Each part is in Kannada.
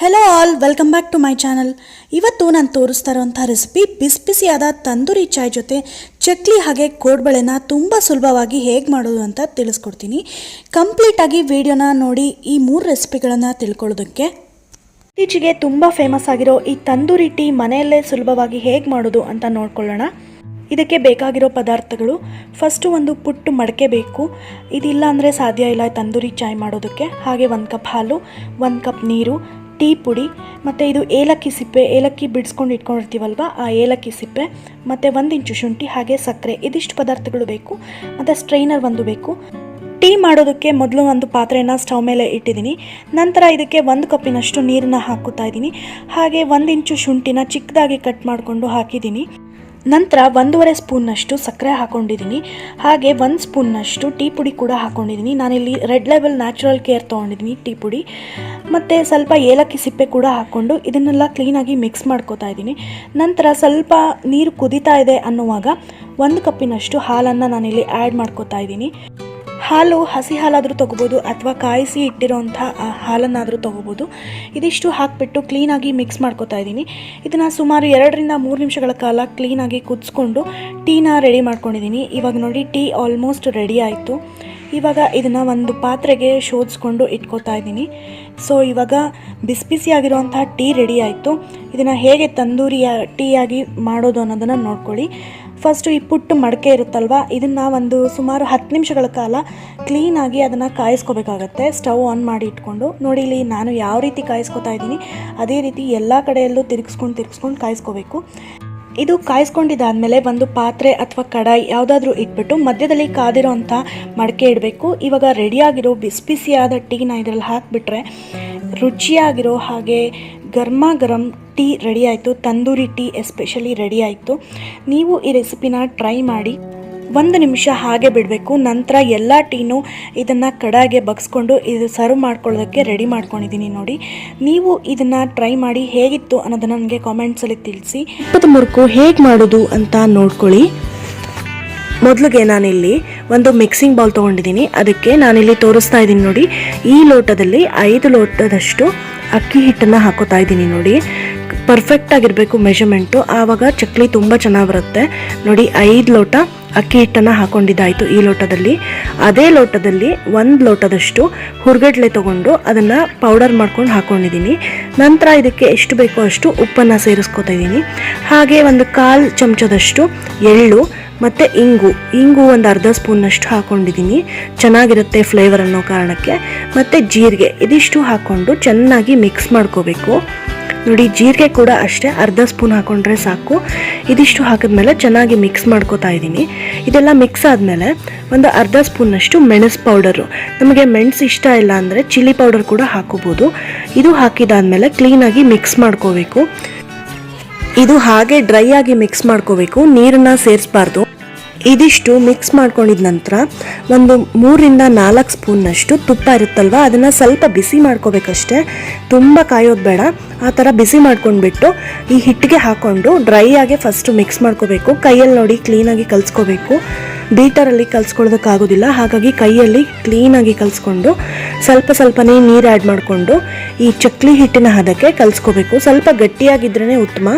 Hello all welcome back to my channel ಇವತ್ತು ನಾನು ತೋರಿಸ್ತಾ ಇರೋಂಥ ರೆಸಿಪಿ ಬಿಸಿ ಬಿಸಿಯಾದ ತಂದೂರಿ ಚಾಯ್ ಜೊತೆ ಚಕ್ಲಿ ಹಾಗೆ ಕೋಡ್ಬಳೆನ ತುಂಬ ಸುಲಭವಾಗಿ ಹೇಗೆ ಮಾಡೋದು ಅಂತ ತಿಳಿಸ್ಕೊಡ್ತೀನಿ. ಕಂಪ್ಲೀಟಾಗಿ ವಿಡಿಯೋನ ನೋಡಿ ಈ ಮೂರು ರೆಸಿಪಿಗಳನ್ನು ತಿಳ್ಕೊಳ್ಳೋದಕ್ಕೆ. ಇತ್ತೀಚೆಗೆ ತುಂಬ ಫೇಮಸ್ ಆಗಿರೋ ಈ ತಂದೂರಿ ಟೀ ಮನೆಯಲ್ಲೇ ಸುಲಭವಾಗಿ ಹೇಗೆ ಮಾಡೋದು ಅಂತ ನೋಡ್ಕೊಳ್ಳೋಣ. ಇದಕ್ಕೆ ಬೇಕಾಗಿರೋ ಪದಾರ್ಥಗಳು. ಫಸ್ಟು ಒಂದು ಪುಟ್ಟು ಮಡಕೆ ಬೇಕು. ಇದಿಲ್ಲ ಅಂದರೆ ಸಾಧ್ಯ ಇಲ್ಲ ತಂದೂರಿ ಚಾಯ್ ಮಾಡೋದಕ್ಕೆ. ಹಾಗೆ ಒಂದು ಕಪ್ ಹಾಲು, ಒಂದು ಕಪ್ ನೀರು ಟೀ ಪುಡಿ, ಮತ್ತು ಇದು ಏಲಕ್ಕಿ ಸಿಪ್ಪೆ, ಏಲಕ್ಕಿ ಬಿಡಿಸ್ಕೊಂಡು ಇಟ್ಕೊಂಡಿರ್ತೀವಲ್ವ? ಆ ಏಲಕ್ಕಿ ಸಿಪ್ಪೆ, ಮತ್ತು ಒಂದು ಇಂಚು ಶುಂಠಿ, ಹಾಗೆ ಸಕ್ಕರೆ. ಇದಿಷ್ಟು ಪದಾರ್ಥಗಳು ಬೇಕು. ಮತ್ತು ಸ್ಟ್ರೈನರ್ ಒಂದು ಬೇಕು. ಟೀ ಮಾಡೋದಕ್ಕೆ ಮೊದಲು ಒಂದು ಪಾತ್ರೆನ ಸ್ಟವ್ ಮೇಲೆ ಇಟ್ಟಿದ್ದೀನಿ. ನಂತರ ಇದಕ್ಕೆ ಒಂದು ಕಪ್ಪಿನಷ್ಟು ನೀರನ್ನ ಹಾಕುತ್ತಾ ಇದ್ದೀನಿ. ಹಾಗೆ ಒಂದು ಇಂಚು ಶುಂಠಿನ ಚಿಕ್ಕದಾಗಿ ಕಟ್ ಮಾಡಿಕೊಂಡು ಹಾಕಿದ್ದೀನಿ. ನಂತರ ಒಂದೂವರೆ ಸ್ಪೂನ್ನಷ್ಟು ಸಕ್ಕರೆ ಹಾಕೊಂಡಿದ್ದೀನಿ. ಹಾಗೆ ಒಂದು ಸ್ಪೂನ್ನಷ್ಟು ಟೀ ಪುಡಿ ಕೂಡ ಹಾಕೊಂಡಿದ್ದೀನಿ. ನಾನಿಲ್ಲಿ ರೆಡ್ ಲೆವೆಲ್ ನ್ಯಾಚುರಲ್ ಕೇರ್ ತೊಗೊಂಡಿದ್ದೀನಿ ಟೀ ಪುಡಿ. ಮತ್ತು ಸ್ವಲ್ಪ ಏಲಕ್ಕಿ ಸಿಪ್ಪೆ ಕೂಡ ಹಾಕ್ಕೊಂಡು ಇದನ್ನೆಲ್ಲ ಕ್ಲೀನಾಗಿ ಮಿಕ್ಸ್ ಮಾಡ್ಕೋತಾ ಇದ್ದೀನಿ. ನಂತರ ಸ್ವಲ್ಪ ನೀರು ಕುದೀತಾ ಇದೆ ಅನ್ನುವಾಗ ಒಂದು ಕಪ್ಪಿನಷ್ಟು ಹಾಲನ್ನು ನಾನಿಲ್ಲಿ ಆ್ಯಡ್ ಮಾಡ್ಕೋತಾ ಇದ್ದೀನಿ. ಹಾಲು, ಹಸಿ ಹಾಲಾದರೂ ತೊಗೋಬೋದು ಅಥವಾ ಕಾಯಿಸಿ ಇಟ್ಟಿರೋಂಥ ಹಾಲನ್ನಾದರೂ ತೊಗೋಬೋದು. ಇದಿಷ್ಟು ಹಾಕಿಬಿಟ್ಟು ಕ್ಲೀನಾಗಿ ಮಿಕ್ಸ್ ಮಾಡ್ಕೋತಾ ಇದ್ದೀನಿ. ಇದನ್ನು ಸುಮಾರು ಎರಡರಿಂದ ಮೂರು ನಿಮಿಷಗಳ ಕಾಲ ಕ್ಲೀನಾಗಿ ಕುದಿಸ್ಕೊಂಡು ಟೀನ ರೆಡಿ ಮಾಡ್ಕೊಂಡಿದ್ದೀನಿ. ಇವಾಗ ನೋಡಿ ಟೀ ಆಲ್ಮೋಸ್ಟ್ ರೆಡಿ ಆಯಿತು. ಇವಾಗ ಇದನ್ನು ಒಂದು ಪಾತ್ರೆಗೆ ಶೋಧಿಸ್ಕೊಂಡು ಇಟ್ಕೋತಾ ಇದ್ದೀನಿ. ಸೊ ಇವಾಗ ಬಿಸಿ ಬಿಸಿಯಾಗಿರೋಂಥ ಟೀ ರೆಡಿ ಆಯಿತು. ಇದನ್ನು ಹೇಗೆ ತಂದೂರಿಯ ಟೀಯಾಗಿ ಮಾಡೋದು ಅನ್ನೋದನ್ನು ನೋಡ್ಕೊಳ್ಳಿ. ಫಸ್ಟು ಈ ಪುಟ್ಟು ಮಡಕೆ ಇರುತ್ತಲ್ವ, ಇದನ್ನು ಒಂದು ಸುಮಾರು ಹತ್ತು ನಿಮಿಷಗಳ ಕಾಲ ಕ್ಲೀನಾಗಿ ಅದನ್ನು ಕಾಯಿಸ್ಕೋಬೇಕಾಗತ್ತೆ. ಸ್ಟವ್ ಆನ್ ಮಾಡಿ ಇಟ್ಕೊಂಡು, ನೋಡಿ ಇಲ್ಲಿ ನಾನು ಯಾವ ರೀತಿ ಕಾಯಿಸ್ಕೊತಾ ಇದ್ದೀನಿ, ಅದೇ ರೀತಿ ಎಲ್ಲ ಕಡೆಯಲ್ಲೂ ತಿರುಗಿಸ್ಕೊಂಡು ತಿರುಗಿಸ್ಕೊಂಡು ಕಾಯಿಸ್ಕೋಬೇಕು. ಇದು ಕಾಯಿಸ್ಕೊಂಡಿದ್ದಾದಮೇಲೆ ಒಂದು ಪಾತ್ರೆ ಅಥವಾ ಕಡಾಯಿ ಯಾವುದಾದ್ರೂ ಇಟ್ಬಿಟ್ಟು ಮಧ್ಯದಲ್ಲಿ ಕಾದಿರೋ ಅಂಥ ಮಡಕೆ ಇಡಬೇಕು. ಇವಾಗ ರೆಡಿಯಾಗಿರೋ ಬಿಸಿ ಬಿಸಿಯಾದ ಟೀನ ಇದರಲ್ಲಿ ಹಾಕಿಬಿಟ್ರೆ ರುಚಿಯಾಗಿರೋ ಹಾಗೆ ಗರ್ಮ ಗರಂ ಟೀ ರೆಡಿ ಆಯಿತು, ತಂದೂರಿ ಟೀ ಎಸ್ಪೆಷಲಿ ರೆಡಿ ಆಯಿತು. ನೀವು ಈ ರೆಸಿಪಿನ ಟ್ರೈ ಮಾಡಿ, ಒಂದು ನಿಮಿಷ ಹಾಗೆ ಬಿಡಬೇಕು, ನಂತರ ಎಲ್ಲ ಟೀನು ಇದನ್ನು ಕಡಾಗೆ ಬಗ್ಸ್ಕೊಂಡು ಇದು ಸರ್ವ್ ಮಾಡ್ಕೊಳ್ಳೋದಕ್ಕೆ ರೆಡಿ ಮಾಡ್ಕೊಂಡಿದ್ದೀನಿ ನೋಡಿ. ನೀವು ಇದನ್ನು ಟ್ರೈ ಮಾಡಿ ಹೇಗಿತ್ತು ಅನ್ನೋದನ್ನು ನನಗೆ ಕಾಮೆಂಟ್ಸಲ್ಲಿ ತಿಳಿಸಿ. ಇಪ್ಪತ್ತು ಮುರುಕು ಹೇಗೆ ಮಾಡೋದು ಅಂತ ನೋಡ್ಕೊಳ್ಳಿ. ಮೊದಲಿಗೆ ನಾನಿಲ್ಲಿ ಒಂದು ಮಿಕ್ಸಿಂಗ್ ಬೌಲ್ ತೊಗೊಂಡಿದ್ದೀನಿ. ಅದಕ್ಕೆ ನಾನಿಲ್ಲಿ ತೋರಿಸ್ತಾ ಇದ್ದೀನಿ ನೋಡಿ. ಈ ಲೋಟದಲ್ಲಿ ಐದು ಲೋಟದಷ್ಟು ಅಕ್ಕಿ ಹಿಟ್ಟನ್ನು ಹಾಕೋತಾ ಇದ್ದೀನಿ ನೋಡಿ. ಪರ್ಫೆಕ್ಟ್ ಆಗಿರಬೇಕು ಮೆಷರ್ಮೆಂಟು ಆವಾಗ ಚಕ್ಲಿ ತುಂಬ ಚೆನ್ನಾಗಿ ಬರುತ್ತೆ. ನೋಡಿ, ಐದು ಲೋಟ ಅಕ್ಕಿ ಹಿಟ್ಟನ್ನು ಹಾಕೊಂಡಿದ್ದಾಯಿತು ಈ ಲೋಟದಲ್ಲಿ. ಅದೇ ಲೋಟದಲ್ಲಿ ಒಂದು ಲೋಟದಷ್ಟು ಹುರ್ಗಡ್ಲೆ ತೊಗೊಂಡು ಅದನ್ನು ಪೌಡರ್ ಮಾಡ್ಕೊಂಡು ಹಾಕ್ಕೊಂಡಿದ್ದೀನಿ ನಂತರ ಇದಕ್ಕೆ ಎಷ್ಟು ಬೇಕೋ ಅಷ್ಟು ಉಪ್ಪನ್ನು ಸೇರಿಸ್ಕೊತಾ ಇದ್ದೀನಿ. ಹಾಗೆ ಒಂದು ಕಾಲು ಚಮಚದಷ್ಟು ಎಳ್ಳು ಮತ್ತು ಇಂಗು. ಇಂಗು ಒಂದು ಅರ್ಧ ಸ್ಪೂನ್ನಷ್ಟು ಹಾಕ್ಕೊಂಡಿದ್ದೀನಿ ಚೆನ್ನಾಗಿರುತ್ತೆ ಫ್ಲೇವರ್ ಅನ್ನೋ ಕಾರಣಕ್ಕೆ. ಮತ್ತು ಜೀರಿಗೆ. ಇದಿಷ್ಟು ಹಾಕ್ಕೊಂಡು ಚೆನ್ನಾಗಿ ಮಿಕ್ಸ್ ಮಾಡ್ಕೋಬೇಕು. ನೋಡಿ, ಜೀರಿಗೆ ಕೂಡ ಅಷ್ಟೇ, ಅರ್ಧ ಸ್ಪೂನ್ ಹಾಕೊಂಡ್ರೆ ಸಾಕು. ಇದಿಷ್ಟು ಹಾಕಿದ್ಮೇಲೆ ಚೆನ್ನಾಗಿ ಮಿಕ್ಸ್ ಮಾಡ್ಕೋತಾ ಇದ್ದೀನಿ ಇದೆಲ್ಲ ಮಿಕ್ಸ್ ಆದಮೇಲೆ ಒಂದು ಅರ್ಧ ಸ್ಪೂನಷ್ಟು ಮೆಣಸು ಪೌಡರು ನಮಗೆ ಮೆಣಸು ಇಷ್ಟ ಇಲ್ಲ ಅಂದರೆ ಚಿಲ್ಲಿ ಪೌಡರ್ ಕೂಡ ಹಾಕೋಬೋದು. ಇದು ಹಾಕಿದಾದ್ಮೇಲೆ ಕ್ಲೀನಾಗಿ ಮಿಕ್ಸ್ ಮಾಡ್ಕೋಬೇಕು. ಇದು ಹಾಗೆ ಡ್ರೈ ಆಗಿ ಮಿಕ್ಸ್ ಮಾಡ್ಕೋಬೇಕು. ನೀರನ್ನ ಸೇರಿಸಬಾರ್ದು. ಇದಿಷ್ಟು ಮಿಕ್ಸ್ ಮಾಡ್ಕೊಂಡಿದ ನಂತರ ಒಂದು ಮೂರಿಂದ ನಾಲ್ಕು ಸ್ಪೂನ್ನಷ್ಟು ತುಪ್ಪ ಇರುತ್ತಲ್ವ? ಅದನ್ನು ಸ್ವಲ್ಪ ಬಿಸಿ ಮಾಡ್ಕೋಬೇಕಷ್ಟೆ. ತುಂಬ ಕಾಯೋದು ಬೇಡ. ಆ ಥರ ಬಿಸಿ ಮಾಡ್ಕೊಂಡ್ಬಿಟ್ಟು ಈ ಹಿಟ್ಟಿಗೆ ಹಾಕ್ಕೊಂಡು ಡ್ರೈ ಆಗಿ ಫಸ್ಟು ಮಿಕ್ಸ್ ಮಾಡ್ಕೋಬೇಕು. ಕೈಯಲ್ಲಿ ನೋಡಿ ಕ್ಲೀನಾಗಿ ಕಲಿಸ್ಕೋಬೇಕು. ಬೀಟರಲ್ಲಿ ಕಲಿಸ್ಕೊಳ್ಳೋದಕ್ಕಾಗೋದಿಲ್ಲ ಹಾಗಾಗಿ ಕೈಯಲ್ಲಿ ಕ್ಲೀನಾಗಿ ಕಲಿಸ್ಕೊಂಡು ಸ್ವಲ್ಪ ಸ್ವಲ್ಪನೇ ನೀರು ಆ್ಯಡ್ ಮಾಡಿಕೊಂಡು ಈ ಚಕ್ಲಿ ಹಿಟ್ಟಿನ ಹದಕ್ಕೆ ಕಲಿಸ್ಕೋಬೇಕು. ಸ್ವಲ್ಪ ಗಟ್ಟಿಯಾಗಿದ್ರೇ ಉತ್ತಮ.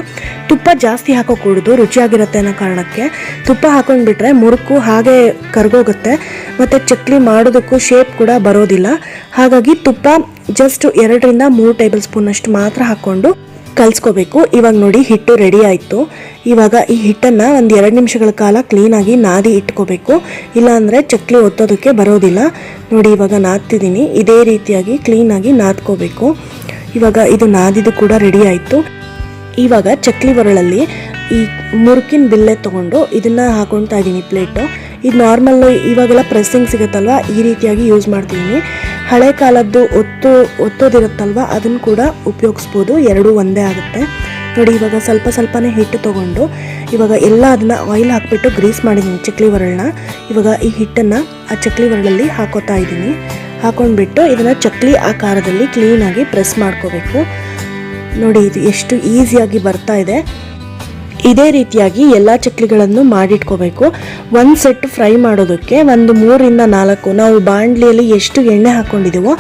ತುಪ್ಪ ಜಾಸ್ತಿ ಹಾಕೋಕೂಡದು, ರುಚಿಯಾಗಿರುತ್ತೆ ಅನ್ನೋ ಕಾರಣಕ್ಕೆ ತುಪ್ಪ ಹಾಕೊಂಡ್ಬಿಟ್ರೆ ಮುರುಕು ಹಾಗೆ ಕರ್ಗೋಗುತ್ತೆ. ಮತ್ತು ಚಕ್ಲಿ ಮಾಡೋದಕ್ಕೂ ಶೇಪ್ ಕೂಡ ಬರೋದಿಲ್ಲ. ಹಾಗಾಗಿ ತುಪ್ಪ ಜಸ್ಟ್ ಎರಡರಿಂದ ಮೂರು ಟೇಬಲ್ ಸ್ಪೂನಷ್ಟು ಮಾತ್ರ ಹಾಕ್ಕೊಂಡು ಕಲಿಸ್ಕೋಬೇಕು. ಇವಾಗ ನೋಡಿ ಹಿಟ್ಟು ರೆಡಿ ಆಯಿತು. ಇವಾಗ ಈ ಹಿಟ್ಟನ್ನು ಒಂದು ಎರಡು ನಿಮಿಷಗಳ ಕಾಲ ಕ್ಲೀನಾಗಿ ನಾದಿ ಇಟ್ಕೋಬೇಕು. ಇಲ್ಲಾಂದರೆ ಚಕ್ಲಿ ಒತ್ತೋದಕ್ಕೆ ಬರೋದಿಲ್ಲ. ನೋಡಿ ಇವಾಗ ನಾದ್ತಿದ್ದೀನಿ ಇದೇ ರೀತಿಯಾಗಿ ಕ್ಲೀನಾಗಿ ನಾದ್ಕೋಬೇಕು. ಇವಾಗ ಇದು ನಾದಿದ್ದು ಕೂಡ ರೆಡಿ ಆಯಿತು. ಇವಾಗ ಚಕ್ಲಿ ಒರಳಲ್ಲಿ ಈ ಮುರುಕಿನ ಬಿಲ್ಲೆ ತೊಗೊಂಡು ಇದನ್ನು ಹಾಕೊಳ್ತಾ ಇದ್ದೀನಿ ಪ್ಲೇಟು ಇದು ನಾರ್ಮಲ್ ಇವಾಗೆಲ್ಲ ಪ್ರೆಸ್ಸಿಂಗ್ ಸಿಗುತ್ತಲ್ವ? ಈ ರೀತಿಯಾಗಿ ಯೂಸ್ ಮಾಡ್ತೀನಿ. ಹಳೆ ಕಾಲದ್ದು ಒತ್ತು, ಒತ್ತೋದಿರುತ್ತಲ್ವ? ಅದನ್ನು ಕೂಡ ಉಪಯೋಗಿಸ್ಬೋದು. ಎರಡೂ ಒಂದೇ ಆಗುತ್ತೆ. ನೋಡಿ, ಇವಾಗ ಸ್ವಲ್ಪ ಸ್ವಲ್ಪನೇ ಹಿಟ್ಟು ತೊಗೊಂಡು ಇವಾಗ ಎಲ್ಲ ಅದನ್ನು ಆಯಿಲ್ ಹಾಕಿಬಿಟ್ಟು ಗ್ರೀಸ್ ಮಾಡಿದ್ದೀನಿ ಚಕ್ಲಿ ಒರಳನ್ನ. ಇವಾಗ ಈ ಹಿಟ್ಟನ್ನು ಆ ಚಕ್ಲಿ ಒರಳಲ್ಲಿ ಹಾಕೋತಾ ಇದ್ದೀನಿ. ಹಾಕೊಂಡ್ಬಿಟ್ಟು ಇದನ್ನು ಚಕ್ಲಿ ಆಕಾರದಲ್ಲಿ ಕ್ಲೀನಾಗಿ ಪ್ರೆಸ್ ಮಾಡ್ಕೋಬೇಕು. ನೋಡಿ, ಇದು ಎಷ್ಟು ಈಸಿಯಾಗಿ ಬರ್ತಾ ಇದೆ. ಇದೇ ರೀತಿಯಾಗಿ ಎಲ್ಲ ಚಕ್ಲಿಗಳನ್ನು ಮಾಡಿಟ್ಕೋಬೇಕು. ಒಂದು ಸೆಟ್ ಫ್ರೈ ಮಾಡೋದಕ್ಕೆ ಒಂದು ಮೂರಿಂದ ನಾಲ್ಕು, ನಾವು ಬಾಣಲಿಯಲ್ಲಿ ಎಷ್ಟು ಎಣ್ಣೆ ಹಾಕ್ಕೊಂಡಿದ್ದೀವೋ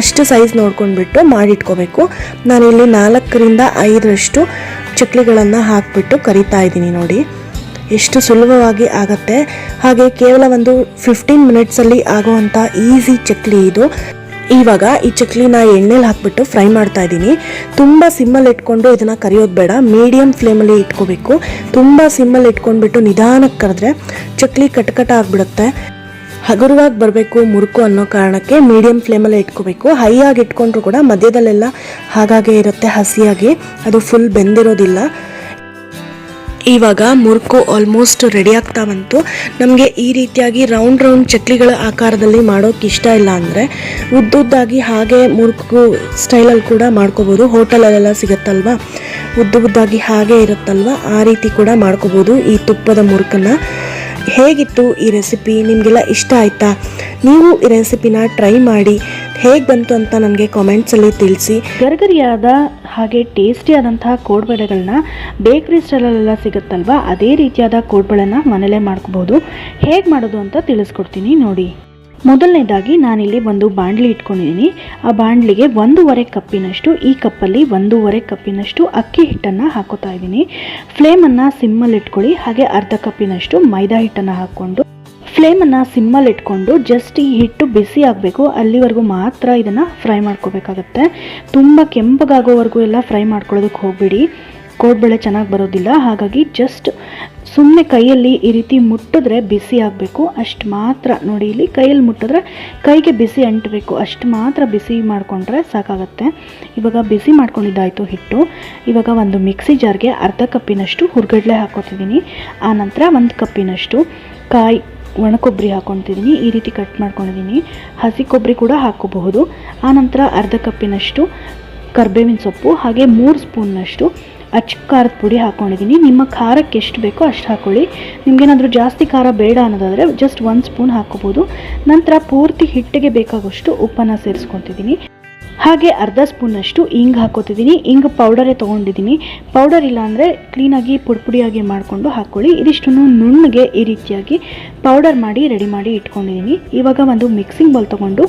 ಅಷ್ಟು ಸೈಜ್ ನೋಡ್ಕೊಂಡ್ಬಿಟ್ಟು ಮಾಡಿಟ್ಕೋಬೇಕು. ನಾನಿಲ್ಲಿ ನಾಲ್ಕರಿಂದ ಐದರಷ್ಟು ಚಕ್ಲಿಗಳನ್ನು ಹಾಕಿಬಿಟ್ಟು ಕರಿತಾ ಇದ್ದೀನಿ ನೋಡಿ. ಎಷ್ಟು ಸುಲಭವಾಗಿ ಆಗತ್ತೆ. ಹಾಗೆ ಕೇವಲ ಒಂದು ಫಿಫ್ಟೀನ್ ಮಿನಿಟ್ಸಲ್ಲಿ ಆಗುವಂಥ ಈಸಿ ಚಕ್ಲಿ ಇದು. ಇವಾಗ ಈ ಚಕ್ಲಿನ ಎಣ್ಣೆಲಿ ಹಾಕ್ಬಿಟ್ಟು ಫ್ರೈ ಮಾಡ್ತಾ ಇದ್ದೀನಿ. ತುಂಬ ಸಿಮ್ಮಲ್ಲಿ ಇಟ್ಕೊಂಡು ಇದನ್ನು ಕರಿಯೋದು ಬೇಡ. ಮೀಡಿಯಮ್ ಫ್ಲೇಮಲ್ಲಿ ಇಟ್ಕೋಬೇಕು. ತುಂಬ ಸಿಮ್ಮಲ್ಲಿ ಇಟ್ಕೊಂಡ್ಬಿಟ್ಟು ನಿಧಾನಕ್ಕೆ ಕರೆದ್ರೆ ಚಕ್ಲಿ ಕಟ್ಕಟ ಆಗಿಬಿಡುತ್ತೆ. ಹಗುರವಾಗಿ ಬರಬೇಕು ಮುರುಕು ಅನ್ನೋ ಕಾರಣಕ್ಕೆ ಮೀಡಿಯಮ್ ಫ್ಲೇಮಲ್ಲೇ ಇಟ್ಕೋಬೇಕು. ಹೈ ಆಗಿ ಇಟ್ಕೊಂಡ್ರು ಕೂಡ ಮಧ್ಯದಲ್ಲೆಲ್ಲ ಹಾಗಾಗೆ ಇರುತ್ತೆ ಹಸಿಯಾಗಿ. ಅದು ಫುಲ್ ಬೆಂದಿರೋದಿಲ್ಲ. ಇವಾಗ ಮುರ್ಕು ಆಲ್ಮೋಸ್ಟ್ ರೆಡಿ ಆಗ್ತಾ ಬಂತು. ನಮಗೆ ಈ ರೀತಿಯಾಗಿ ರೌಂಡ್ ರೌಂಡ್ ಚಕ್ಲಿಗಳ ಆಕಾರದಲ್ಲಿ ಮಾಡೋಕೆ ಇಷ್ಟ ಇಲ್ಲ ಅಂದರೆ ಉದ್ದುದ್ದಾಗಿ ಹಾಗೆ ಮುರ್ಕು ಸ್ಟೈಲಲ್ಲಿ ಕೂಡ ಮಾಡ್ಕೋಬೋದು. ಹೋಟೆಲಲ್ಲೆಲ್ಲ ಸಿಗುತ್ತಲ್ವಾ? ಉದ್ದು ಉದ್ದಾಗಿ ಹಾಗೆ ಇರುತ್ತಲ್ವ? ಆ ರೀತಿ ಕೂಡ ಮಾಡ್ಕೋಬೋದು ಈ ತುಪ್ಪದ ಮುರುಕನ್ನು. ಹೇಗಿತ್ತು ಈ ರೆಸಿಪಿ ನಿಮಗೆಲ್ಲ ಇಷ್ಟ ಆಯಿತಾ? ನೀವು ಈ ರೆಸಿಪಿನ ಟ್ರೈ ಮಾಡಿ. ಹೇಗೆ ಬಂತು ಅಂತ ನನಗೆ ಕಾಮೆಂಟ್ಸಲ್ಲಿ ತಿಳಿಸಿ. ಗರ್ಗರಿಯಾದ ಹಾಗೆ ಟೇಸ್ಟಿಯಾದಂತಹ ಕೋಡ್ಬಳೆಗಳನ್ನ ಬೇಕ್ರಿ ಸ್ಟೈಲಲ್ಲೆಲ್ಲ ಸಿಗುತ್ತಲ್ವಾ? ಅದೇ ರೀತಿಯಾದ ಕೋಡ್ಬಳೆನ ಮನೇಲೇ ಮಾಡ್ಕೋಬೋದು. ಹೇಗೆ ಮಾಡೋದು ಅಂತ ತಿಳಿಸ್ಕೊಡ್ತೀನಿ ನೋಡಿ. ಮೊದಲನೇದಾಗಿ ನಾನಿಲ್ಲಿ ಒಂದು ಬಾಣಲಿ ಇಟ್ಕೊಂಡಿದ್ದೀನಿ. ಆ ಬಾಣಲಿಗೆ ಒಂದೂವರೆ ಕಪ್ಪಿನಷ್ಟು, ಈ ಕಪ್ಪಲ್ಲಿ ಒಂದೂವರೆ ಕಪ್ಪಿನಷ್ಟು ಅಕ್ಕಿ ಹಿಟ್ಟನ್ನು ಹಾಕೋತಾ ಇದ್ದೀನಿ. ಫ್ಲೇಮನ್ನು ಸಿಮ್ಮಲ್ಲಿ ಇಟ್ಕೊಳ್ಳಿ, ಹಾಗೆ ಅರ್ಧ ಕಪ್ಪಿನಷ್ಟು ಮೈದಾ ಹಿಟ್ಟನ್ನು ಹಾಕ್ಕೊಂಡು. ಫ್ಲೇಮನ್ನು ಸಿಮ್ಮಲ್ಲಿ ಇಟ್ಕೊಂಡು ಜಸ್ಟ್ ಈ ಹಿಟ್ಟು ಬಿಸಿ ಆಗಬೇಕು, ಅಲ್ಲಿವರೆಗೂ ಮಾತ್ರ ಇದನ್ನು ಫ್ರೈ ಮಾಡ್ಕೋಬೇಕಾಗತ್ತೆ. ತುಂಬ ಕೆಂಪಗಾಗೋವರೆಗೂ ಎಲ್ಲ ಫ್ರೈ ಮಾಡ್ಕೊಳ್ಳೋದಕ್ಕೆ ಹೋಗ್ಬಿಡಿ. ಕೋಡ್ಬಳೆ ಚೆನ್ನಾಗಿ ಬರೋದಿಲ್ಲ. ಹಾಗಾಗಿ ಜಸ್ಟ್ ಸುಮ್ಮನೆ ಕೈಯಲ್ಲಿ ಈ ರೀತಿ ಮುಟ್ಟಿದ್ರೆ ಬಿಸಿ ಆಗಬೇಕು. ಅಷ್ಟು ಮಾತ್ರ ನೋಡಿ ಇಲ್ಲಿ ಕೈಯಲ್ಲಿ ಮುಟ್ಟಿದ್ರೆ ಕೈಗೆ ಬಿಸಿ ಅಂಟಬೇಕು. ಅಷ್ಟು ಮಾತ್ರ ಬಿಸಿ ಮಾಡಿಕೊಂಡ್ರೆ ಸಾಕಾಗತ್ತೆ. ಇವಾಗ ಬಿಸಿ ಮಾಡ್ಕೊಂಡಿದ್ದಾಯಿತು ಹಿಟ್ಟು. ಇವಾಗ ಒಂದು ಮಿಕ್ಸಿ ಜಾರ್ಗೆ ಅರ್ಧ ಕಪ್ಪಿನಷ್ಟು ಹುರ್ಗಡ್ಲೆ ಹಾಕೋತಿದ್ದೀನಿ ಆನಂತರ ಒಂದು ಕಪ್ಪಿನಷ್ಟು ಕಾಯಿ ಒಣ ಕೊಬ್ಬರಿ ಹಾಕ್ಕೊತಿದ್ದೀನಿ. ಈ ರೀತಿ ಕಟ್ ಮಾಡ್ಕೊಂಡಿದ್ದೀನಿ. ಹಸಿ ಕೊಬ್ಬರಿ ಕೂಡ ಹಾಕೋಬಹುದು ಆನಂತರ ಅರ್ಧ ಕಪ್ಪಿನಷ್ಟು ಕರ್ಬೇವಿನ ಸೊಪ್ಪು, ಹಾಗೆ ಮೂರು ಸ್ಪೂನ್ನಷ್ಟು ಅಚ್ಚ ಖಾರದ ಪುಡಿ ಹಾಕ್ಕೊಂಡಿದ್ದೀನಿ ನಿಮ್ಮ ಖಾರಕ್ಕೆ ಎಷ್ಟು ಬೇಕೋ ಅಷ್ಟು ಹಾಕ್ಕೊಳ್ಳಿ ನಿಮಗೇನಾದರೂ ಜಾಸ್ತಿ ಖಾರ ಬೇಡ ಅನ್ನೋದಾದರೆ ಜಸ್ಟ್ ಒಂದು ಸ್ಪೂನ್ ಹಾಕೋಬೋದು ನಂತರ ಪೂರ್ತಿ ಹಿಟ್ಟಿಗೆ ಬೇಕಾಗುವಷ್ಟು ಉಪ್ಪನ್ನು ಸೇರಿಸ್ಕೊತಿದ್ದೀನಿ. ಹಾಗೆ ಅರ್ಧ ಸ್ಪೂನಷ್ಟು ಇಂಗ್ ಹಾಕೋತಿದ್ದೀನಿ ಇಂಗ್ ಪೌಡರೇ ತೊಗೊಂಡಿದ್ದೀನಿ. ಪೌಡರ್ ಇಲ್ಲ ಅಂದರೆ ಕ್ಲೀನಾಗಿ ಪುಡಿ ಪುಡಿಯಾಗಿ ಮಾಡಿಕೊಂಡು ಹಾಕ್ಕೊಳ್ಳಿ ಇದಿಷ್ಟು ನುಣ್ಣಗೆ ಈ ರೀತಿಯಾಗಿ ಪೌಡರ್ ಮಾಡಿ ರೆಡಿ ಮಾಡಿ ಇಟ್ಕೊಂಡಿದ್ದೀನಿ. ಇವಾಗ ಒಂದು ಮಿಕ್ಸಿಂಗ್ ಬೌಲ್ ತೊಗೊಂಡು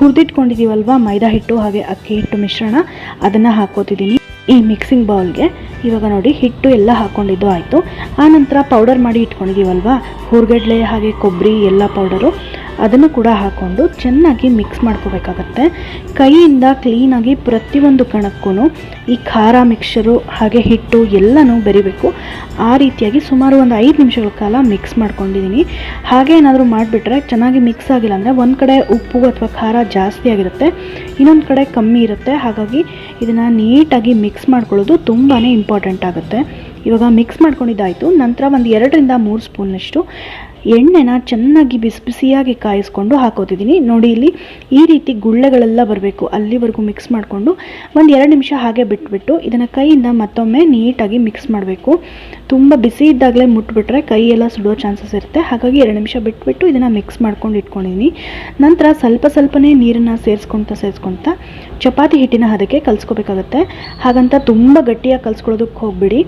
ಹುರಿದಿಟ್ಕೊಂಡಿದ್ದೀವಲ್ವ ಮೈದಾ ಹಿಟ್ಟು ಹಾಗೆ ಅಕ್ಕಿ ಹಿಟ್ಟು ಮಿಶ್ರಣ, ಅದನ್ನು ಹಾಕೋತಿದ್ದೀನಿ ಈ ಮಿಕ್ಸಿಂಗ್ ಬೌಲ್ಗೆ ಇವಾಗ ನೋಡಿ ಹಿಟ್ಟು ಎಲ್ಲ ಹಾಕ್ಕೊಂಡಿದ್ದು ಆಯಿತು. ಆನಂತರ ಪೌಡರ್ ಮಾಡಿ ಇಟ್ಕೊಂಡಿದ್ದೀವಲ್ವ ಹುರ್ಗಡ್ಲೆ ಹಾಗೆ ಕೊಬ್ಬರಿ ಎಲ್ಲ ಪೌಡರು ಅದನ್ನು ಕೂಡ ಹಾಕ್ಕೊಂಡು ಚೆನ್ನಾಗಿ ಮಿಕ್ಸ್ ಮಾಡ್ಕೋಬೇಕಾಗತ್ತೆ. ಕೈಯಿಂದ ಕ್ಲೀನಾಗಿ ಪ್ರತಿಯೊಂದು ಕಣಕ್ಕೂ ಈ ಖಾರ ಮಿಕ್ಸರು ಹಾಗೆ ಹಿಟ್ಟು ಎಲ್ಲನೂ ಬೆರಿಬೇಕು. ಆ ರೀತಿಯಾಗಿ ಸುಮಾರು ಒಂದು ಐದು ನಿಮಿಷಗಳ ಕಾಲ ಮಿಕ್ಸ್ ಮಾಡ್ಕೊಂಡಿದ್ದೀನಿ ಹಾಗೆ ಏನಾದರೂ ಮಾಡಿಬಿಟ್ರೆ ಚೆನ್ನಾಗಿ ಮಿಕ್ಸ್ ಆಗಿಲ್ಲ ಅಂದರೆ ಒಂದು ಕಡೆ ಉಪ್ಪು ಅಥವಾ ಖಾರ ಜಾಸ್ತಿ ಆಗಿರುತ್ತೆ. ಇನ್ನೊಂದು ಕಡೆ ಕಮ್ಮಿ ಇರುತ್ತೆ. ಹಾಗಾಗಿ ಇದನ್ನು ನೀಟಾಗಿ ಮಿಕ್ಸ್ ಮಾಡ್ಕೊಳ್ಳೋದು ತುಂಬಾ ಇಂಪಾರ್ಟೆಂಟ್ ಆಗುತ್ತೆ. ಇವಾಗ ಮಿಕ್ಸ್ ಮಾಡ್ಕೊಂಡಿದ್ದಾಯಿತು. ನಂತರ ಒಂದು ಎರಡರಿಂದ ಮೂರು ಸ್ಪೂನ್ನಷ್ಟು ಎಣ್ಣೆನ ಚೆನ್ನಾಗಿ ಬಿಸಿ ಬಿಸಿಯಾಗಿ ಕಾಯಿಸ್ಕೊಂಡು ಹಾಕೋತಿದ್ದೀನಿ. ನೋಡಿ ಇಲ್ಲಿ ಈ ರೀತಿ ಗುಳ್ಳೆಗಳೆಲ್ಲ ಬರಬೇಕು. ಅಲ್ಲಿವರೆಗೂ ಮಿಕ್ಸ್ ಮಾಡಿಕೊಂಡು ಒಂದು ಎರಡು ನಿಮಿಷ ಹಾಗೆ ಬಿಟ್ಬಿಟ್ಟು ಇದನ್ನು ಕೈಯಿಂದ ಮತ್ತೊಮ್ಮೆ ನೀಟಾಗಿ ಮಿಕ್ಸ್ ಮಾಡಬೇಕು. ತುಂಬ ಬಿಸಿ ಇದ್ದಾಗಲೇ ಮುಟ್ಬಿಟ್ರೆ ಕೈಯೆಲ್ಲ ಸುಡೋ ಚಾನ್ಸಸ್ ಇರುತ್ತೆ. ಹಾಗಾಗಿ ಎರಡು ನಿಮಿಷ ಬಿಟ್ಬಿಟ್ಟು ಇದನ್ನು ಮಿಕ್ಸ್ ಮಾಡ್ಕೊಂಡು ಇಟ್ಕೊಂಡಿದ್ದೀನಿ. ನಂತರ ಸ್ವಲ್ಪ ಸ್ವಲ್ಪನೇ ನೀರನ್ನು ಸೇರಿಸ್ಕೊಳ್ತಾ ಸೇರಿಸ್ಕೊಳ್ತಾ ಚಪಾತಿ ಹಿಟ್ಟಿನ ಹದಕ್ಕೆ ಕಲಿಸ್ಕೋಬೇಕಾಗತ್ತೆ. ಹಾಗಂತ ತುಂಬ ಗಟ್ಟಿಯಾಗಿ ಕಲಿಸ್ಕೊಳ್ಳೋದಕ್ಕೆ ಹೋಗ್ಬಿಡಿ.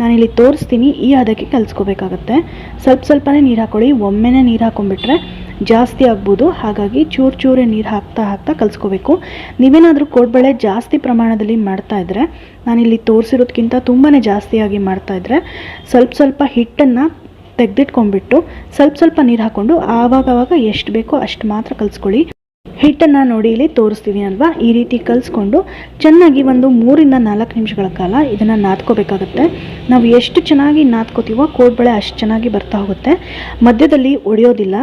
ನಾನಿಲ್ಲಿ ತೋರಿಸ್ತೀನಿ, ಈ ಹದಕ್ಕೆ ಕಲಿಸ್ಕೋಬೇಕಾಗತ್ತೆ. ಸ್ವಲ್ಪ ಸ್ವಲ್ಪನೇ ನೀರು ಹಾಕ್ಕೊಳ್ಳಿ ಒಮ್ಮೆನೇ ನೀರು ಹಾಕೊಂಡ್ಬಿಟ್ರೆ ಜಾಸ್ತಿ ಆಗ್ಬೋದು. ಹಾಗಾಗಿ ಚೂರು ಚೂರೇ ನೀರು ಹಾಕ್ತಾ ಹಾಕ್ತಾ ಕಲಿಸ್ಕೋಬೇಕು. ನೀವೇನಾದರೂ ಕೋಡ್ಬಳೆ ಜಾಸ್ತಿ ಪ್ರಮಾಣದಲ್ಲಿ ಮಾಡ್ತಾ ಇದ್ದರೆ ನಾನಿಲ್ಲಿ ತೋರಿಸಿರೋದಕ್ಕಿಂತ ತುಂಬಾ ಜಾಸ್ತಿಯಾಗಿ ಮಾಡ್ತಾ ಇದ್ದರೆ ಸ್ವಲ್ಪ ಸ್ವಲ್ಪ ಹಿಟ್ಟನ್ನು ತೆಗೆದಿಟ್ಕೊಂಡ್ಬಿಟ್ಟು ಸ್ವಲ್ಪ ಸ್ವಲ್ಪ ನೀರು ಹಾಕ್ಕೊಂಡು ಆವಾಗವಾಗ ಎಷ್ಟು ಬೇಕೋ ಅಷ್ಟು ಮಾತ್ರ ಕಲಿಸ್ಕೊಳ್ಳಿ. ಹಿಟ್ಟನ್ನು ನೋಡಿ ಇಲ್ಲಿ ತೋರಿಸ್ತೀನಿ ಅಲ್ವಾ? ಈ ರೀತಿ ಕಲಿಸ್ಕೊಂಡು ಚೆನ್ನಾಗಿ ಒಂದು ಮೂರಿಂದ ನಾಲ್ಕು ನಿಮಿಷಗಳ ಕಾಲ ಇದನ್ನು ನಾದ್ಕೋಬೇಕಾಗುತ್ತೆ. ನಾವು ಎಷ್ಟು ಚೆನ್ನಾಗಿ ನಾದ್ಕೋತೀವೋ ಕೋಡ್ಬಳೆ ಅಷ್ಟು ಚೆನ್ನಾಗಿ ಬರ್ತಾ ಹೋಗುತ್ತೆ. ಮಧ್ಯದಲ್ಲಿ ಒಡೆಯೋದಿಲ್ಲ.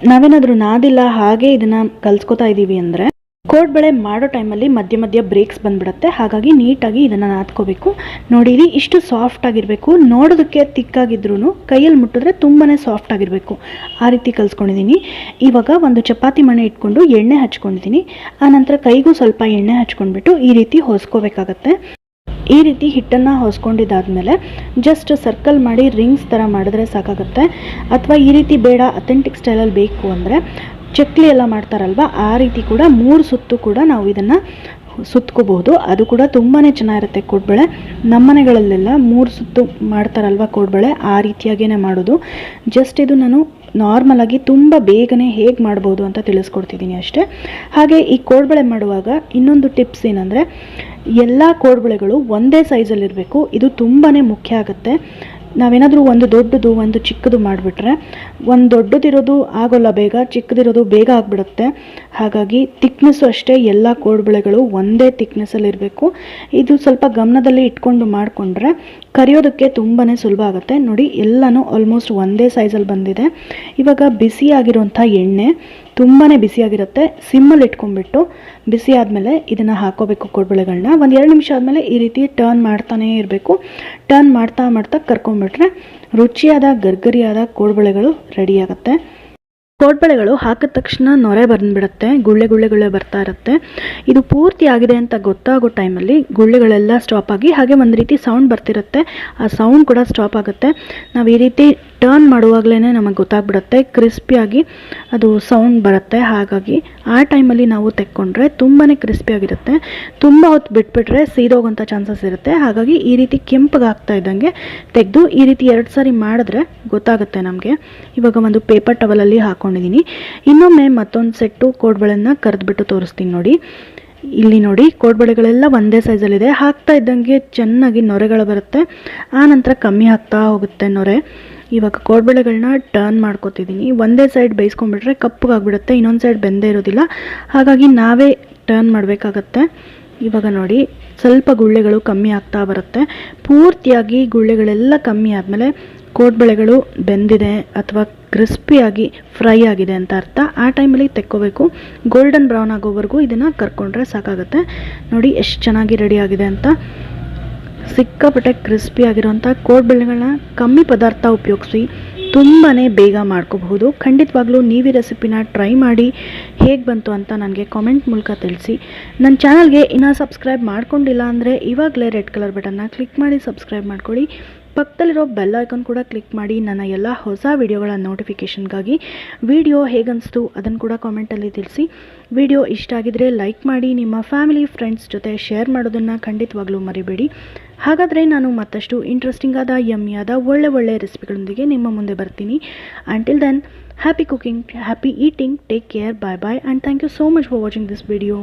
ನಾವೇನಾದರೂ ನಾದಿಲ್ಲ ಹಾಗೆ ಇದನ್ನು ಕಲಿಸ್ಕೊತಾ ಇದ್ದೀವಿ ಅಂದರೆ ಕೋಡ್ಬಳೆ ಮಾಡೋ ಟೈಮಲ್ಲಿ ಮಧ್ಯ ಮಧ್ಯ ಬ್ರೇಕ್ಸ್ ಬಂದ್ಬಿಡುತ್ತೆ. ಹಾಗಾಗಿ ನೀಟಾಗಿ ಇದನ್ನು ನಾದ್ಕೋಬೇಕು. ನೋಡಿರಿ ಇಷ್ಟು ಸಾಫ್ಟ್ ಆಗಿರಬೇಕು. ನೋಡೋದಕ್ಕೆ ತಿಕ್ಕಾಗಿದ್ರೂ ಕೈಯಲ್ಲಿ ಮುಟ್ಟಿದ್ರೆ ತುಂಬಾ ಸಾಫ್ಟ್ ಆಗಿರಬೇಕು. ಆ ರೀತಿ ಕಲ್ಸ್ಕೊಂಡಿದ್ದೀನಿ ಇವಾಗ ಒಂದು ಚಪಾತಿ ಮಣೆ ಇಟ್ಕೊಂಡು ಎಣ್ಣೆ ಹಚ್ಕೊಂಡಿದ್ದೀನಿ ಆನಂತರ ಕೈಗೂ ಸ್ವಲ್ಪ ಎಣ್ಣೆ ಹಚ್ಕೊಂಡ್ಬಿಟ್ಟು ಈ ರೀತಿ ಹೊಸ್ಕೋಬೇಕಾಗತ್ತೆ. ಈ ರೀತಿ ಹಿಟ್ಟನ್ನು ಹೊಸ್ಕೊಂಡಿದ್ದಾದ್ಮೇಲೆ ಜಸ್ಟ್ ಸರ್ಕಲ್ ಮಾಡಿ ರಿಂಗ್ಸ್ ಥರ ಮಾಡಿದ್ರೆ ಸಾಕಾಗುತ್ತೆ. ಅಥವಾ ಈ ರೀತಿ ಬೇಡ, ಅಥೆಂಟಿಕ್ ಸ್ಟೈಲಲ್ಲಿ ಬೇಕು ಅಂದರೆ ಚಕ್ಲಿ ಎಲ್ಲ ಮಾಡ್ತಾರಲ್ವ, ಆ ರೀತಿ ಕೂಡ ಮೂರು ಸುತ್ತು ಕೂಡ ನಾವು ಇದನ್ನು ಸುತ್ಕೋಬಹುದು. ಅದು ಕೂಡ ತುಂಬಾ ಚೆನ್ನಾಗಿರುತ್ತೆ ಕೋಡ್ಬಳೆ. ನಮ್ಮನೆಗಳಲ್ಲೆಲ್ಲ ಮೂರು ಸುತ್ತು ಮಾಡ್ತಾರಲ್ವ ಕೋಡ್ಬಳೆ, ಆ ರೀತಿಯಾಗೇ ಮಾಡೋದು. ಜಸ್ಟ್ ಇದು ನಾನು ನಾರ್ಮಲಾಗಿ ತುಂಬ ಬೇಗನೆ ಹೇಗೆ ಮಾಡ್ಬೋದು ಅಂತ ತಿಳಿಸ್ಕೊಡ್ತಿದ್ದೀನಿ ಅಷ್ಟೇ. ಹಾಗೆ ಈ ಕೋಡ್ಬಳೆ ಮಾಡುವಾಗ ಇನ್ನೊಂದು ಟಿಪ್ಸ್ ಏನಂದರೆ, ಎಲ್ಲ ಕೋಡ್ಬಳೆಗಳು ಒಂದೇ ಸೈಜಲ್ಲಿರಬೇಕು ಇದು ತುಂಬಾ ಮುಖ್ಯ ಆಗುತ್ತೆ. ನಾವೇನಾದರೂ ಒಂದು ದೊಡ್ಡದು, ಒಂದು ಚಿಕ್ಕದು ಮಾಡಿಬಿಟ್ರೆ ಒಂದು ದೊಡ್ಡದಿರೋದು ಆಗೋಲ್ಲ ಬೇಗ, ಚಿಕ್ಕದಿರೋದು ಬೇಗ ಆಗಿಬಿಡುತ್ತೆ. ಹಾಗಾಗಿ ತಿಕ್ನೆಸ್ಸು ಅಷ್ಟೇ ಎಲ್ಲ ಕೋಡ್ಬಳೆಗಳು ಒಂದೇ ತಿಕ್ನೆಸ್ಸಲ್ಲಿರಬೇಕು ಇದು ಸ್ವಲ್ಪ ಗಮನದಲ್ಲಿ ಇಟ್ಕೊಂಡು ಮಾಡಿಕೊಂಡ್ರೆ ಕರಿಯೋದಕ್ಕೆ ತುಂಬಾ ಸುಲಭ ಆಗುತ್ತೆ. ನೋಡಿ, ಎಲ್ಲನೂ ಆಲ್ಮೋಸ್ಟ್ ಒಂದೇ ಸೈಜಲ್ಲಿ ಬಂದಿದೆ. ಇವಾಗ ಬಿಸಿಯಾಗಿರುವಂಥ ಎಣ್ಣೆ ತುಂಬಾ ಬಿಸಿಯಾಗಿರುತ್ತೆ ಸಿಮ್ಮಲ್ಲಿ ಇಟ್ಕೊಂಡ್ಬಿಟ್ಟು ಬಿಸಿ ಆದಮೇಲೆ ಇದನ್ನು ಹಾಕೋಬೇಕು ಕೊಡ್ಬಳೆಗಳನ್ನ ಒಂದು ಎರಡು ನಿಮಿಷ ಆದಮೇಲೆ ಈ ರೀತಿ ಟರ್ನ್ ಮಾಡ್ತಾನೇ ಇರಬೇಕು. ಟರ್ನ್ ಮಾಡ್ತಾ ಮಾಡ್ತಾ ಕರ್ಕೊಂಡ್ಬಿಟ್ರೆ ರುಚಿಯಾದ, ಗರ್ಗರಿಯಾದ ಕೋಡ್ಬಳೆಗಳು ರೆಡಿ ಆಗುತ್ತೆ. ಕೋಡ್ಬಳೆಗಳು ಹಾಕಿದ ತಕ್ಷಣ ನೊರೆ ಬಂದುಬಿಡುತ್ತೆ, ಗುಳ್ಳೆ ಗುಳ್ಳೆ ಗುಳ್ಳೆ ಬರ್ತಾ ಇರುತ್ತೆ. ಇದು ಪೂರ್ತಿ ಆಗಿದೆ ಅಂತ ಗೊತ್ತಾಗೋ ಟೈಮಲ್ಲಿ ಗುಳ್ಳೆಗಳೆಲ್ಲ ಸ್ಟಾಪ್ ಆಗಿ ಹಾಗೆ ಒಂದು ರೀತಿ ಸೌಂಡ್ ಬರ್ತಿರುತ್ತೆ. ಆ ಸೌಂಡ್ ಕೂಡ ಸ್ಟಾಪ್ ಆಗುತ್ತೆ. ನಾವು ಈ ರೀತಿ ಟರ್ನ್ ಮಾಡುವಾಗಲೇ ನಮಗೆ ಗೊತ್ತಾಗ್ಬಿಡುತ್ತೆ ಕ್ರಿಸ್ಪಿಯಾಗಿ ಅದು ಸೌಂಡ್ ಬರುತ್ತೆ. ಹಾಗಾಗಿ ಆ ಟೈಮಲ್ಲಿ ನಾವು ತೆಕ್ಕೊಂಡ್ರೆ ತುಂಬಾ ಕ್ರಿಸ್ಪಿಯಾಗಿರುತ್ತೆ ತುಂಬ ಹೊತ್ತು ಬಿಟ್ಬಿಟ್ರೆ ಸೀದೋಗೋಂಥ ಚಾನ್ಸಸ್ ಇರುತ್ತೆ. ಹಾಗಾಗಿ ಈ ರೀತಿ ಕೆಂಪಗಾಗ್ತಾ ಇದ್ದಂಗೆ ತೆಗೆದು ಈ ರೀತಿ ಎರಡು ಸಾರಿ ಮಾಡಿದ್ರೆ ಗೊತ್ತಾಗುತ್ತೆ ನಮಗೆ. ಇವಾಗ ಒಂದು ಪೇಪರ್ ಟವಲಲ್ಲಿ ಹಾಕ್ಕೊಂಡಿದ್ದೀನಿ ಇನ್ನೊಮ್ಮೆ ಮತ್ತೊಂದು ಸೆಟ್ಟು ಕೋಡ್ಬಳೆಯನ್ನು ಕರೆದ್ಬಿಟ್ಟು ತೋರಿಸ್ತೀನಿ ನೋಡಿ. ಇಲ್ಲಿ ನೋಡಿ, ಕೋಡ್ಬಳೆಗಳೆಲ್ಲ ಒಂದೇ ಸೈಜಲ್ಲಿದೆ ಹಾಕ್ತಾ ಇದ್ದಂಗೆ ಚೆನ್ನಾಗಿ ನೊರೆಗಳು ಬರುತ್ತೆ. ಆ ನಂತರ ಕಮ್ಮಿ ಆಗ್ತಾ ಹೋಗುತ್ತೆ ನೊರೆ. ಇವಾಗ ಕೋಡ್ಬಳೆಗಳನ್ನ ಟರ್ನ್ ಮಾಡ್ಕೋತಿದ್ದೀನಿ. ಒಂದೇ ಸೈಡ್ ಬೇಯಿಸ್ಕೊಂಡ್ಬಿಟ್ರೆ ಕಪ್ಪಗಾಗ್ಬಿಡುತ್ತೆ ಇನ್ನೊಂದು ಸೈಡ್ ಬೆಂದೇ ಇರೋದಿಲ್ಲ. ಹಾಗಾಗಿ ನಾವೇ ಟರ್ನ್ ಮಾಡಬೇಕಾಗತ್ತೆ. ಇವಾಗ ನೋಡಿ, ಸ್ವಲ್ಪ ಗುಳ್ಳೆಗಳು ಕಮ್ಮಿ ಆಗ್ತಾ ಬರುತ್ತೆ. ಪೂರ್ತಿಯಾಗಿ ಗುಳ್ಳೆಗಳೆಲ್ಲ ಕಮ್ಮಿ ಆದಮೇಲೆ ಕೋಡ್ಬಳೆಗಳು ಬೆಂದಿದೆ ಅಥವಾ ಕ್ರಿಸ್ಪಿಯಾಗಿ ಫ್ರೈ ಆಗಿದೆ ಅಂತ ಅರ್ಥ. ಆ ಟೈಮಲ್ಲಿ ತೆಕ್ಕೋಬೇಕು. ಗೋಲ್ಡನ್ ಬ್ರೌನ್ ಆಗೋವರೆಗೂ ಇದನ್ನು ಕರ್ಕೊಂಡ್ರೆ ಸಾಕಾಗುತ್ತೆ. ನೋಡಿ ಎಷ್ಟು ಚೆನ್ನಾಗಿ ರೆಡಿ ಆಗಿದೆ ಅಂತ. ಸಿಕ್ಕಾಪಟ್ಟೆ ಕ್ರಿಸ್ಪಿ ಆಗಿರೋಂಥ ಕೋಡ್ಬಳೆಗಳನ್ನ ಕಮ್ಮಿ ಪದಾರ್ಥ ಉಪಯೋಗಿಸಿ ತುಂಬಾ ಬೇಗ ಮಾಡ್ಕೋಬಹುದು. ಖಂಡಿತವಾಗ್ಲೂ ನೀವು ರೆಸಿಪಿನ ಟ್ರೈ ಮಾಡಿ ಹೇಗೆ ಬಂತು ಅಂತ ನನಗೆ ಕಾಮೆಂಟ್ ಮೂಲಕ ತಿಳಿಸಿ. ನನ್ನ ಚಾನಲ್ಗೆ ಇನ್ನೂ ಸಬ್ಸ್ಕ್ರೈಬ್ ಮಾಡ್ಕೊಂಡಿಲ್ಲ ಅಂದರೆ ಇವಾಗಲೇ ರೆಡ್ ಕಲರ್ ಬಟನ್ನ ಕ್ಲಿಕ್ ಮಾಡಿ ಸಬ್ಸ್ಕ್ರೈಬ್ ಮಾಡ್ಕೊಳ್ಳಿ. ಪಕ್ಕದಲ್ಲಿರೋ ಬೆಲ್ ಐಕಾನ್ ಕೂಡ ಕ್ಲಿಕ್ ಮಾಡಿ ನನ್ನ ಎಲ್ಲ ಹೊಸ ವಿಡಿಯೋಗಳ ನೋಟಿಫಿಕೇಷನ್ಗಾಗಿ ವಿಡಿಯೋ ಹೇಗನ್ನಿಸ್ತು ಅದನ್ನು ಕೂಡ ಕಾಮೆಂಟಲ್ಲಿ ತಿಳಿಸಿ. ವಿಡಿಯೋ ಇಷ್ಟ ಆಗಿದ್ರೆ ಲೈಕ್ ಮಾಡಿ, ನಿಮ್ಮ ಫ್ಯಾಮಿಲಿ ಫ್ರೆಂಡ್ಸ್ ಜೊತೆ ಶೇರ್ ಮಾಡೋದನ್ನು ಖಂಡಿತವಾಗ್ಲೂ ಮರಿಬೇಡಿ. ಹಾಗಾದರೆ ನಾನು ಮತ್ತಷ್ಟು ಇಂಟ್ರೆಸ್ಟಿಂಗ್ ಆದ ಯಮ್ಮಿಯಾದ ಒಳ್ಳೆ ಒಳ್ಳೆ ರೆಸಿಪಿಗಳೊಂದಿಗೆ ನಿಮ್ಮ ಮುಂದೆ ಬರ್ತೀನಿ. Until then happy cooking happy eating take care bye bye and thank you so much for watching this video